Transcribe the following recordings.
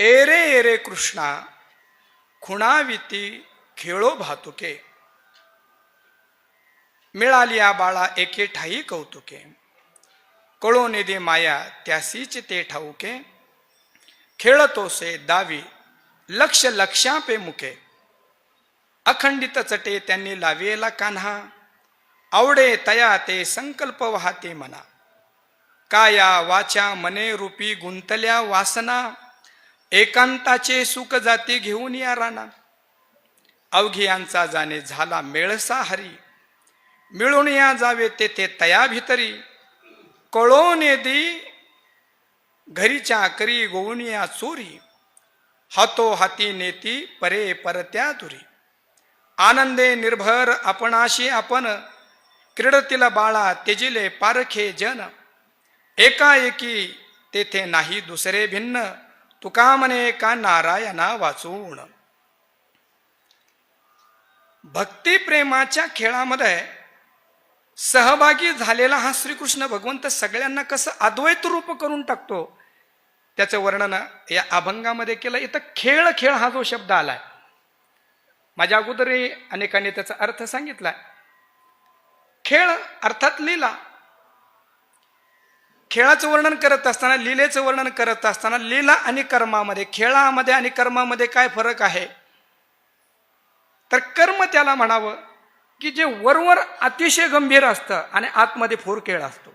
Array एरे कृष्णा खुणाविती खेळो भातुके. मिळाली या बाळा एके ठाई कौतुके. कळो दे माया त्यासीच ते ठाऊके. खेळतोसे दावी लक्ष लक्षापे मुके. अखंडित चटे त्यांनी लावेला कान्हा. आवडे तया ते संकल्प वाहते मना. काया वाचा मने रूपी गुंतल्या वासना. एकांताचे सुख जाती घेऊन या राणा. अवघियांचा जाणे झाला मेळसा हरी. मिळून या जावे तेथे तया भितरी. कळोन दी घरीच्या करी गोवनिया चोरी. हातो हाती नेती परे परत्या तुरी आनंदे निर्भर आपणाशी आपण. क्रीडतील बाळा तेजिले पारखे जन. एकाएकी तेथे नाही दुसरे भिन्न. तुका म्हणे का नारायणा वाचून भक्ती प्रेमाच्या खेळामध्ये सहभागी झालेला हा श्रीकृष्ण भगवंत सगळ्यांना कसं अद्वैत रूप करून टाकतो त्याचं वर्णन या अभंगामध्ये केलं. इथं खेळ खेळ हा जो शब्द आलाय. माझ्या अगोदरही अनेकांनी त्याचा अर्थ सांगितलाय खेळ अर्थात लिला. खेळाचं वर्णन करत असताना लीलेचं वर्णन करत असताना लीला आणि कर्मामध्ये खेळामध्ये आणि कर्मामध्ये काय फरक आहे? तर कर्म त्याला म्हणावं की जे वरवर अतिशय गंभीर असतं आणि आतमध्ये फोर खेळ असतो.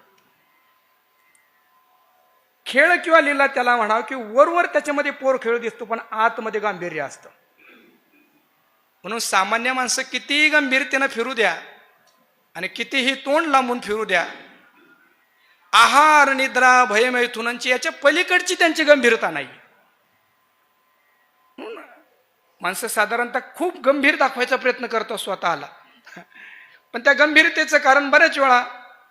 खेळ किंवा लीला त्याला म्हणावं की वरवर त्याच्यामध्ये पोर खेळ दिसतो पण आतमध्ये गांभीर्य असतं. म्हणून सामान्य माणसं कितीही गंभीरतेनं फिरू द्या आणि कितीही तोंड लांबून फिरू द्या आहार निद्रा भयमैथुनांची याच्या पलीकडची त्यांची गंभीरता नाही. हो म्हणून माणसं साधारणतः खूप गंभीर दाखवायचा प्रयत्न करतो स्वतःला. पण त्या गंभीरतेचं कारण बऱ्याच वेळा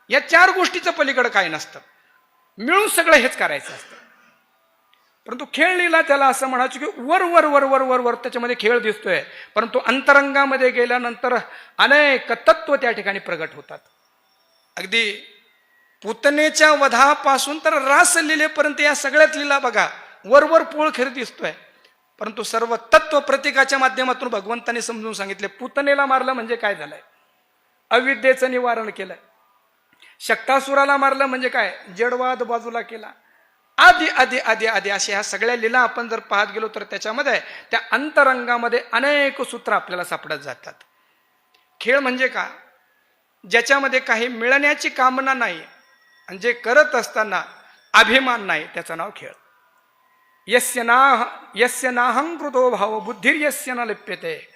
या चार गोष्टीचं पलीकडं काय नसतं. मिळून सगळं हेच करायचं असतं. परंतु खेळ लिहिला त्याला असं म्हणायचं की वर वर वर वर वर वर त्याच्यामध्ये खेळ दिसतोय. परंतु अंतरंगामध्ये गेल्यानंतर अनेक तत्व त्या ठिकाणी प्रगट होतात. अगदी पुतनेच्या वधापासून तर रास लिलेपर्यंत या सगळ्यात लिला बघा. वरवर पोळ खेर दिसतोय. परंतु सर्व तत्व प्रतीकाच्या माध्यमातून भगवंताने समजून सांगितले. पुतनेला मारलं म्हणजे काय झालंय? अविद्येचं निवारण केलंय शक्तासुराला मारलं म्हणजे काय? जडवाद बाजूला केला. आधी आधी आधी आधी अशा ह्या सगळ्या लीला आपण जर पाहत गेलो तर त्याच्यामध्ये त्या अंतरंगामध्ये अनेक सूत्र आपल्याला सापडत जातात. खेळ म्हणजे का? ज्याच्यामध्ये काही मिळण्याची कामना नाही आणि जे करत असताना अभिमान नाही त्याचं नाव खेळ. यस्य ना यस्य नाहंकृतो भाव बुद्धिर्यस्य न लिप्यते.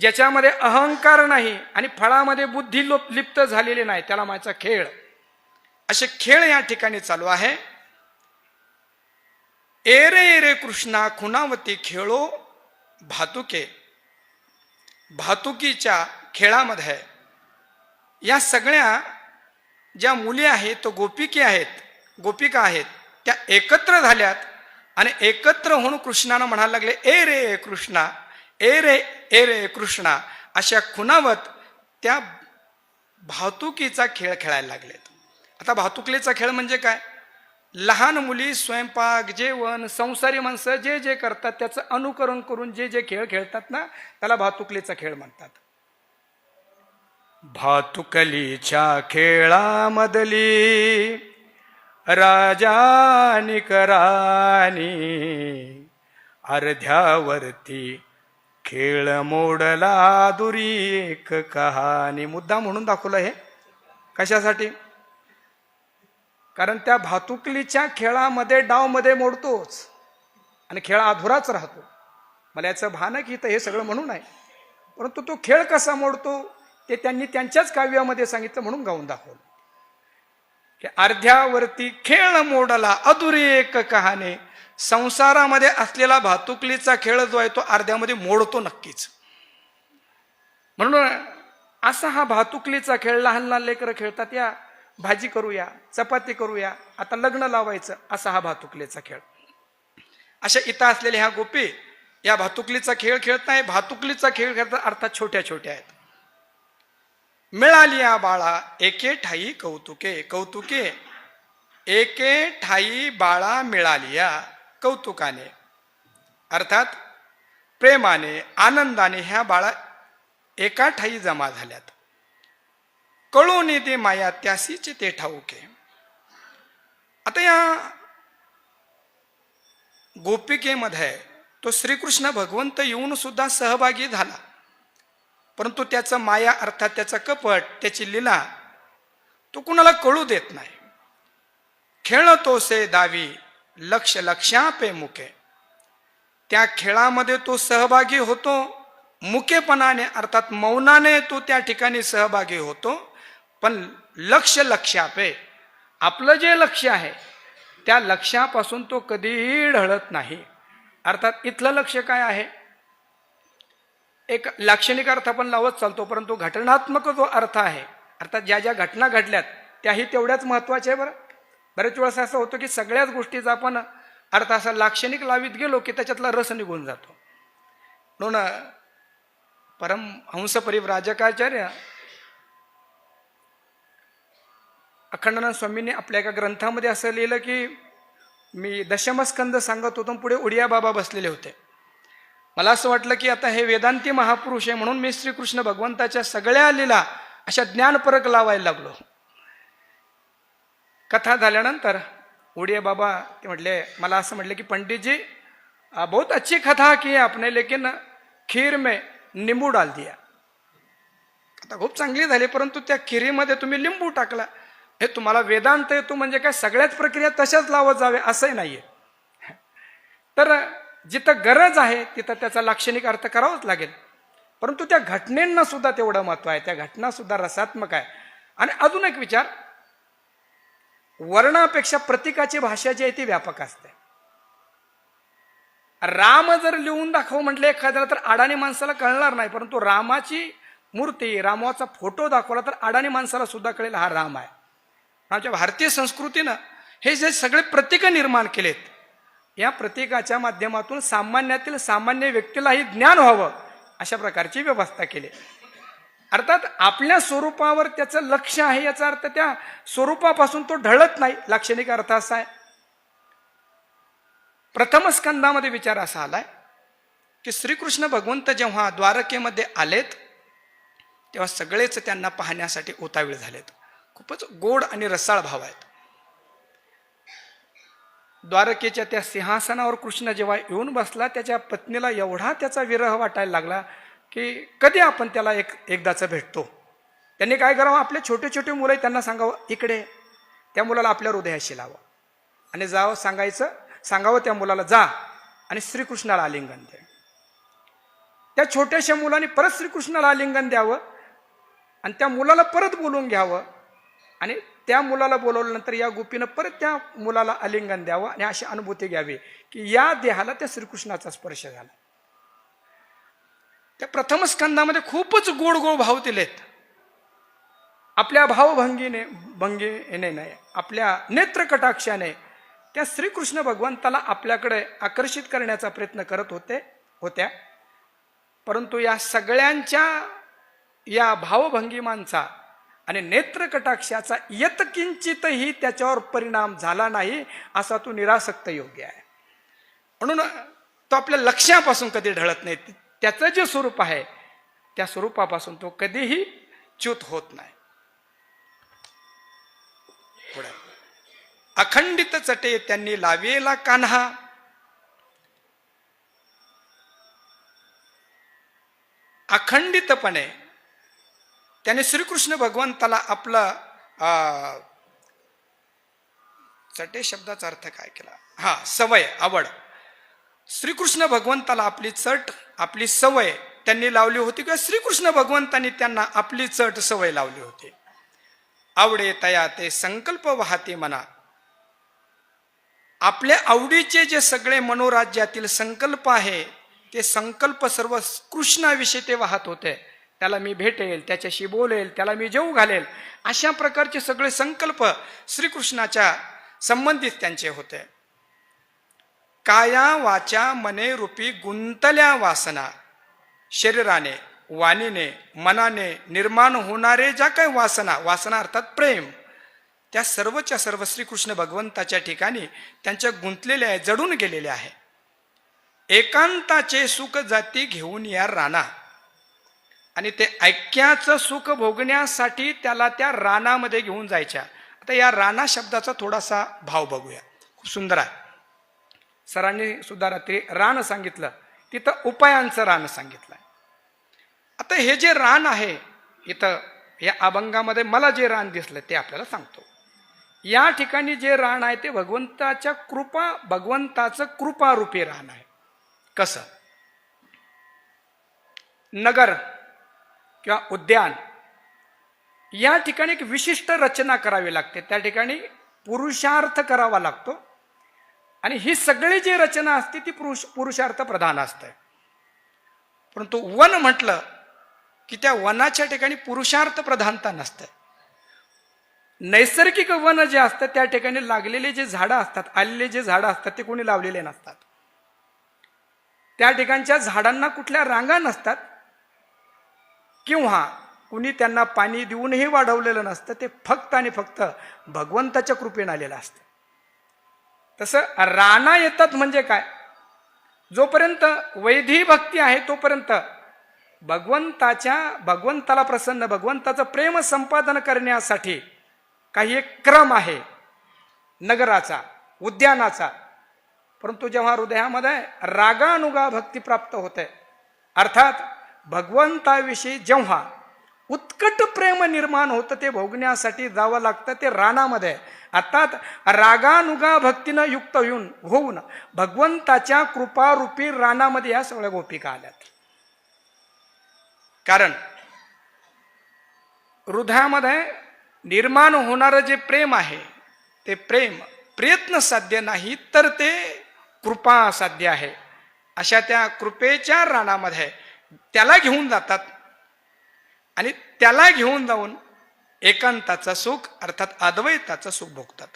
ज्याच्यामध्ये अहंकार नाही आणि फळामध्ये बुद्धी लोप लिप्त झालेली नाही त्याला माझा खेळ. असे खेळ या ठिकाणी चालू आहे. एरे एरे कृष्णा खुणावती खेळो भातुके. भातुकीच्या खेळामध्ये या सगळ्या ज्या मुली आहेत तो गोपिके आहेत गोपिका आहेत त्या एकत्र झाल्यात आणि एकत्र होऊन कृष्णानं म्हणायला लागले ए रे कृष्णा ए रे ए रे कृष्णा अशा खुणावत त्या भातुकीचा खेळ खेळायला लागलेत. आता भातुकलीचा खेळ म्हणजे काय? लहान मुली स्वयंपाक जेवण संसारी माणसं जे जे करतात त्याचं अनुकरण करून जे जे खेळ खेळतात ना त्याला भातुकलीचा खेळ म्हणतात. भातुकलीच्या खेळामधली राजानी करानी अर्ध्यावरती खेळ मोडला दुरी एक कहाणी. मुद्दा म्हणून दाखवलं हे. कशासाठी? कारण त्या भातुकलीच्या खेळामध्ये डावमध्ये मोडतोच. आणि खेळ अधुराच राहतो. मला याचं भानक इथं हे सगळं म्हणून आहे परंतु तो खेळ कसा मोडतो? ते त्यांनी त्यांच्याच काव्यामध्ये सांगितलं म्हणून गाऊन दाखवलं. की अर्ध्यावरती खेळ मोडला अधुरी एक कहाणे. संसारामध्ये असलेला भातुकलीचा खेळ जो आहे तो अर्ध्यामध्ये मोडतो नक्कीच. म्हणून असा हा भातुकलीचा खेळ लहान लहान लेकरं खेळतात या भाजी करूया चपाती करूया आता लग्न लावायचं असा हा भातुकलीचा खेळ. अशा इथं असलेल्या ह्या गोपी या भातुकलीचा खेळ खेळत नाही. भातुकलीचा खेळ खेळतात अर्थात छोट्या छोट्या आहेत. मिळाली या बाळा एके ठाई कौतुके कौतुके. एके ठाई बाळा मिळाली या कौतुकाने. अर्थात प्रेमाने आनंदाने ह्या बाळा एका ठाई जमा झाल्यात. कळून ते माया त्यासीचे ते ठाऊके. आता या गोपिकेमध्ये तो श्रीकृष्ण भगवंत येऊन सुद्धा सहभागी झाला. परंतु त्याचं माया अर्थात त्याचा कपट त्याची लीला तो कुणाला कळू देत नाही. खेळतो से दावी लक्ष लक्षापे मुके. त्या खेळामध्ये तो सहभागी होतो मुकेपणाने अर्थात मौनाने तो त्या ठिकाणी सहभागी होतो पण लक्ष लक्षापे आपलं जे लक्ष आहे त्या लक्षापासून तो कधीही ढळत नाही. अर्थात इथलं लक्ष काय आहे? एक लाक्षणिक अर्थ आपण लावत चालतो परंतु घटनात्मक जो अर्थ आहे अर्थात ज्या ज्या घटना घडल्यात त्याही तेवढ्याच महत्त्वाच्या आहे बरं. बरेच वेळेस असं होतं की सगळ्याच गोष्टीचा आपण अर्थ असा लाक्षणिक लावित गेलो की त्याच्यातला रस निघून जातो. म्हणून परम हंस परिव्राजकाचार्य अखंडानंद स्वामींनी आपल्या एका ग्रंथामध्ये असं लिहिलं की मी दशमस्कंद सांगत होतो पुढे उडिया बाबा बसलेले होते. मला असं वाटलं की आता हे वेदांती महापुरुष आहे म्हणून मी श्रीकृष्ण भगवंताच्या सगळ्या लीला अशा ज्ञानपरक लावायला लागलो. कथा झाल्यानंतर उडिया बाबा ते म्हटले मला असं म्हटलं की पंडितजी बहुत अच्छी कथा की आपने लेकिन खीर में निंबू डाल दिया. आता खूप चांगली झाली परंतु त्या खिरीमध्ये तुम्ही लिंबू टाकला. हे तुम्हाला वेदांत येतो म्हणजे काय सगळ्याच प्रक्रिया तशाच लावत जावे असंही नाहीये. तर जिथं गरज आहे तिथं त्याचा लाक्षणिक अर्थ करावाच लागेल. परंतु त्या घटनेंना सुद्धा तेवढं महत्त्व आहे. त्या घटना सुद्धा रसात्मक आहे. आणि अजून एक विचार. वर्णापेक्षा प्रतीकाची भाषा जी आहे ती व्यापक असते. राम जर लिहून दाखव म्हटलं एखाद्याला तर अडाणी माणसाला कळणार नाही. परंतु रामाची मूर्ती रामाचा फोटो दाखवला तर अडाणी माणसाला सुद्धा कळेल हा राम आहे. आमच्या भारतीय संस्कृतीनं हे जे सगळे प्रतीक निर्माण केलेत या प्रत्येकाच्या माध्यमातून सामान्यातील सामान्य व्यक्तीलाही ज्ञान व्हावं अशा प्रकारची व्यवस्था केली. अर्थात आपल्या स्वरूपावर त्याचं लक्ष आहे याचा अर्थ त्या स्वरूपापासून तो ढळत नाही. लाक्षणिक अर्थ असा आहे. प्रथम स्कंदामध्ये विचार असा आलाय की श्रीकृष्ण भगवंत जेव्हा द्वारकेमध्ये आलेत तेव्हा सगळेच त्यांना पाहण्यासाठी उतावीळ झालेत. खूपच गोड आणि रसाळ भाव आहेत. द्वारकेच्या त्या सिंहासनावर कृष्ण जेव्हा येऊन बसला त्याच्या पत्नीला एवढा त्याचा विरह वाटायला लागला की कधी आपण त्याला एक एकदाचं भेटतो? त्यांनी काय करावं? आपले छोटे छोटे मुलं त्यांना सांगावं इकडे त्या मुलाला आपल्या हृदयाशी लावा. आणि जावं सांगायचं सांगावं त्या मुलाला जा. आणि श्रीकृष्णाला आलिंगन द्या त्या छोट्याशा मुलाने परत श्रीकृष्णाला आलिंगन द्यावं आणि त्या मुलाला परत बोलवून घ्यावं. आणि त्या मुलाला बोलवल्यानंतर या गोपीनं परत त्या मुलाला आलिंगन द्यावं आणि अशी अनुभूती घ्यावी की या देहाला त्या श्रीकृष्णाचा स्पर्श झाला. त्या प्रथम स्कंदामध्ये खूपच गोड गोड भाव दिलेत. आपल्या भावभंगीने भंगीने नाही आपल्या नेत्रकटाक्षाने त्या श्रीकृष्ण भगवंताला आपल्याकडे आकर्षित करण्याचा प्रयत्न करत होते होत्या. परंतु या सगळ्यांच्या या भावभंगिमांचा आणि नेत्रकटाक्षाचा यतकिंचितही त्याच्यावर परिणाम झाला नाही असा तो निरासक्त योग्य आहे. म्हणून तो आपल्या लक्ष्यापासून कधी ढळत नाही त्याचं जे स्वरूप आहे त्या स्वरूपापासून तो कधीही च्युत होत नाही. पुढे. अखंडित चटे त्यांनी लावेला कान्हा. अखंडितपणे त्याने श्रीकृष्ण भगवंताला आपला चटे शब्दाचा अर्थ काय केला? हा सवय आवड. श्रीकृष्ण भगवंताला आपली चट आपली सवय त्यांनी लावली होती किंवा श्रीकृष्ण भगवंतांनी त्यांना आपली चट सवय लावली होती. आवडे तया ते संकल्प वाहते मना. आपल्या आवडीचे जे सगळे मनोराज्यातील संकल्प आहे ते संकल्प सर्व कृष्णाविषयी ते वाहत होते. त्याला मी भेटेल त्याच्याशी बोलेल त्याला मी जेऊ घालेल. अशा प्रकारचे सगळे संकल्प श्रीकृष्णाच्या संबंधित त्यांचे होते. काया वाचा मने रूपी गुंतल्या वासना. शरीराने वाणीने मनाने निर्माण होणारे ज्या काही वासना वासना अर्थात प्रेम त्या सर्वच्या सर्व श्रीकृष्ण भगवंताच्या ठिकाणी त्यांच्या गुंतलेल्या आहे जडून गेलेल्या आहे. एकांताचे सुख जाती घेऊन या राणा. आणि ते ऐक्याचं सुख भोगण्यासाठी त्याला त्या रानामध्ये घेऊन जायच्या. आता या राणा शब्दाचा थोडासा भाव बघूया. खूप सुंदर आहे. सरांनी सुद्धा रात्री रान सांगितलं. तिथं उपायांचं रान सांगितलं आता हे जे रान आहे इथं या अभंगामध्ये मला जे रान दिसलं ते आपल्याला सांगतो. या ठिकाणी जे रान आहे ते भगवंताच्या कृपा भगवंताचं कृपारूपी रान आहे. कसं? नगर. किंवा उद्यान या ठिकाणी एक विशिष्ट रचना करावी लागते. त्या ठिकाणी पुरुषार्थ करावा लागतो. आणि ही सगळी जी रचना असते ती पुरुष पुरुषार्थ प्रधान असते. परंतु वन म्हटलं की त्या वनाच्या ठिकाणी पुरुषार्थ प्रधानता नसते. नैसर्गिक वन जे असतं त्या ठिकाणी लागलेले जे झाडं असतात आलेले जे झाडं असतात ते कोणी लावलेले नसतात. त्या ठिकाणच्या झाडांना कुठल्या रांगा नसतात किंवा कुणी त्यांना पाणी देऊनही वाढवलेलं नसतं ते फक्त आणि फक्त भगवंताच्या कृपेने आलेलं असतं. तसं राणा येतात म्हणजे काय? जोपर्यंत वैधी भक्ती आहे तोपर्यंत भगवंताच्या भगवंताला प्रसन्न भगवंताचं प्रेम संपादन करण्यासाठी काही एक क्रम आहे. नगराचा उद्यानाचा. परंतु जेव्हा हृदयामध्ये रागानुगा भक्ती प्राप्त होते अर्थात भगवंताविषयी जेव्हा उत्कट प्रेम निर्माण होतं ते भोगण्यासाठी जावं लागतं ते रानामध्ये. अर्थात रागानुगा भक्तीनं युक्त होऊन होऊन भगवंताच्या कृपारूपी रानामध्ये या सगळ्या गोपिका आल्यात. कारण हृदयामध्ये निर्माण होणारं जे प्रेम आहे ते प्रेम प्रयत्न साध्य नाही तर ते कृपा साध्य आहे. अशा त्या कृपेच्या रानामध्ये त्याला घेऊन जातात. आणि त्याला घेऊन जाऊन एकांताचा सुख अर्थात अद्वैताचा सुख भोगतात.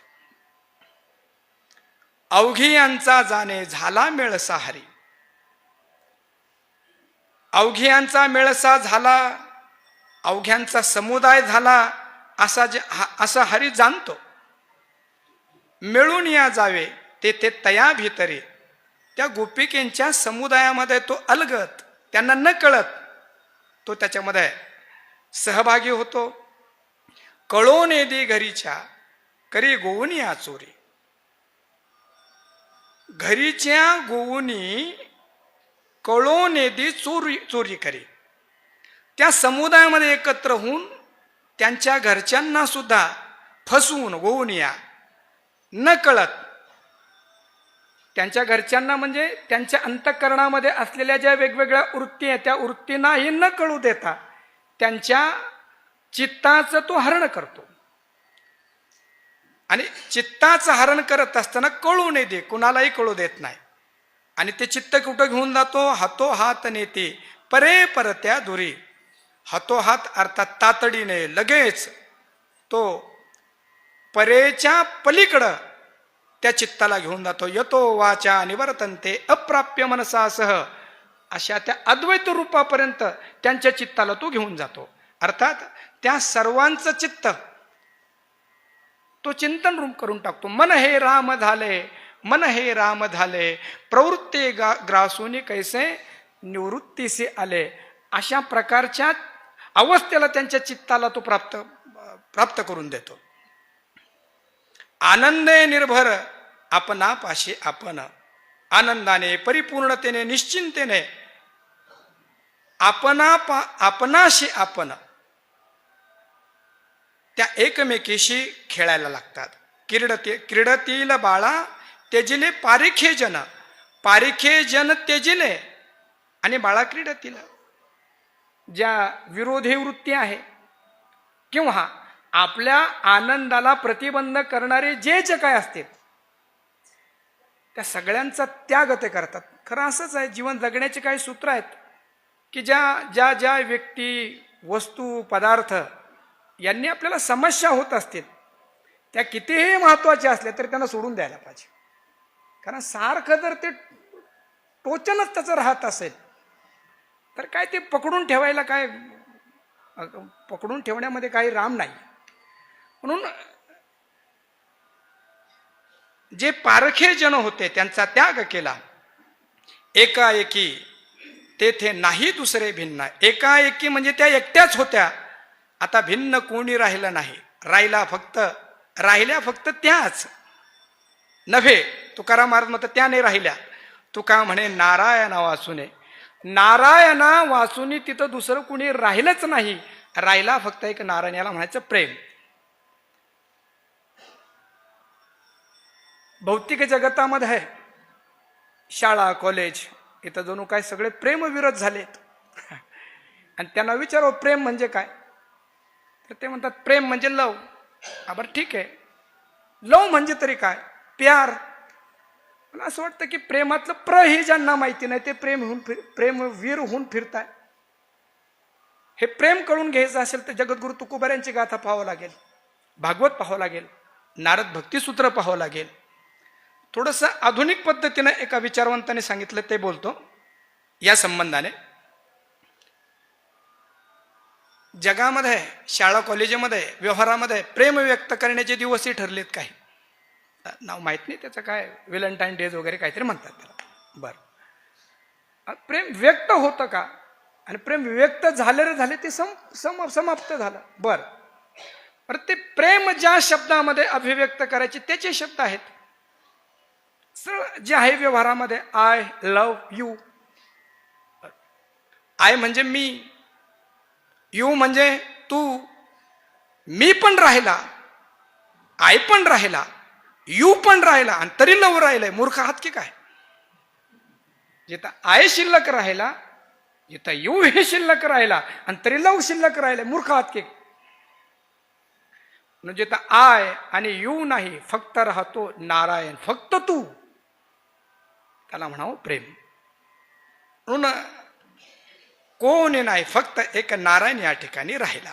अवघी यांचा जाणे झाला मेळसा हरी. अवघियांचा मेळसा झाला अवघ्यांचा समुदाय झाला असा जे असा हरी जाणतो. मिळून या जावे ते ते तया भितरे. त्या गोपिकेंच्या समुदायामध्ये तो अलगत. त्यांना न कळत तो त्याच्यामध्ये सहभागी होतो. कळोन दे घरीच्या करी गोवणी चोरी घरीच्या गोवणी कळोन दे चोरी चोरी करी. त्या समुदायामध्ये एकत्र होऊन त्यांच्या घरच्यांना सुद्धा फसवून गोवनिया न कळत त्यांच्या घरच्यांना म्हणजे त्यांच्या अंतकरणामध्ये असलेल्या ज्या वेगवेगळ्या वृत्ती आहेत त्या वृत्तींनाही न कळू देता त्यांच्या चित्ताचं तो हरण करतो. आणि चित्ताचं हरण करत असताना कळू नये दे कुणालाही कळू देत नाही. आणि ते चित्त कुठं घेऊन जातो? हातो हात नेते परे परत्या दुरी हातोहात अर्थात तातडीने लगेच तो परेच्या पलीकडं त्या चित्ताला घेऊन जातो. यतो वाचा निवर्तनते अप्राप्य मनसासह अशा त्या अद्वैत रूपापर्यंत त्यांच्या चित्ताला तो घेऊन जातो. अर्थात त्या सर्वांचं चित्त तो चिंतन रूप करून टाकतो. मन हे राम झाले मन हे राम झाले प्रवृत्ती गा ग्रासून कैसे निवृत्तीसे आले. अशा प्रकारच्या अवस्थेला त्यांच्या चित्ताला तो प्राप्त प्राप्त करून देतो. आनंदे निर्भर आपणापाशी आपण आनंदाने परिपूर्णतेने निश्चिंतेने। आपणापा आपणाशी आपण त्या एकमेकीशी खेळायला लागतात. क्रीडते क्रीडतील बाळा तेजिले पारिखे जन पारिखे जन तेजिले। आणि बाळा क्रीडतील। ज्या विरोधी वृत्ती आहे किंवा आपल्या आनंदाला प्रतिबंध करणारे जे जे काय असते त्या सगळ्यांचा त्याग ते करतात. खरं असंच आहे जीवन जगण्याचे काही सूत्र आहेत की ज्या ज्या ज्या व्यक्ती वस्तू पदार्थ यांनी आपल्याला समस्या होत असतील त्या कितीही महत्त्वाच्या असल्या तरी त्यांना सोडून द्यायला पाहिजे. कारण सारखं जर ते टोचनच त्याचं राहत असेल तर काय ते पकडून ठेवायला काय पकडून ठेवण्यामध्ये काही राम नाही. म्हणून जे पारखे जन होते त्यांचा त्याग केला. एकाएकी तेथे नाही दुसरे भिन्न. एकाएकी म्हणजे त्या एकट्याच होत्या. आता भिन्न कोणी राहिलं नाही. राहिला फक्त राहिल्या फक्त त्याच. नव्हे तुकाराम महाराज मत त्या नाही राहिल्या. तुका म्हणे नारायणा वासुने. नारायणा वाचुनी तिथं दुसरं कुणी राहिलंच नाही. राहिला फक्त एक नारायण याला म्हणायचं प्रेम. भौतिक जगतामध्ये आहे. शाळा कॉलेज इथं जणू काय सगळे प्रेमविरोध झालेत. आणि त्यांना विचारो प्रेम म्हणजे काय? तर ते म्हणतात प्रेम म्हणजे लव. हा बरं ठीक आहे. लव म्हणजे तरी काय? प्यार. मला असं वाटतं की प्रेमातलं प्र हे ज्यांना माहिती नाही ते प्रेम होऊन फिर प्रेमवीर होऊन फिरताय. हे प्रेम कळून घ्यायचं असेल तर जगद्गुरु तुकोबाऱ्यांची गाथा पाहावं लागेल. भागवत पाहावं लागेल. नारद भक्तिसूत्र पाहावं लागेल. थोडंसं आधुनिक पद्धतीनं एका विचारवंताने सांगितलं ते बोलतो. या संबंधाने. जगामध्ये शाळा कॉलेजमध्ये व्यवहारामध्ये प्रेम व्यक्त करण्याचे दिवसही ठरलेत काही. नाव माहीत नाही त्याचं काय व्हॅलेंटाईन डेज वगैरे काहीतरी म्हणतात त्याला. बरं. प्रेम व्यक्त होतं का? आणि प्रेम व्यक्त झाले रे झाले ते सम सम समाप्त झालं. बरं. बरं ते प्रेम ज्या शब्दामध्ये अभिव्यक्त करायचे त्याचे शब्द आहेत. जे आहे व्यवहारामध्ये आय लव यू आय म्हणजे मी. यू म्हणजे तू. मी पण राहिला. आय पण राहिला. यू पण राहिला. आणि तरी लव राहिलाय. मूर्ख आहात की काय? जिथं आय शिल्लक राहिला जिथं यू हे शिल्लक राहिला आणि तरी लव शिल्लक राहिलाय. मूर्ख आहात की? म्हणजे जिथं आय आणि यू नाही फक्त राहतो नारायण. फक्त तू. त्याला म्हणावं प्रेम. म्हणून कोणी नाही फक्त एक नारायण या ठिकाणी राहिला.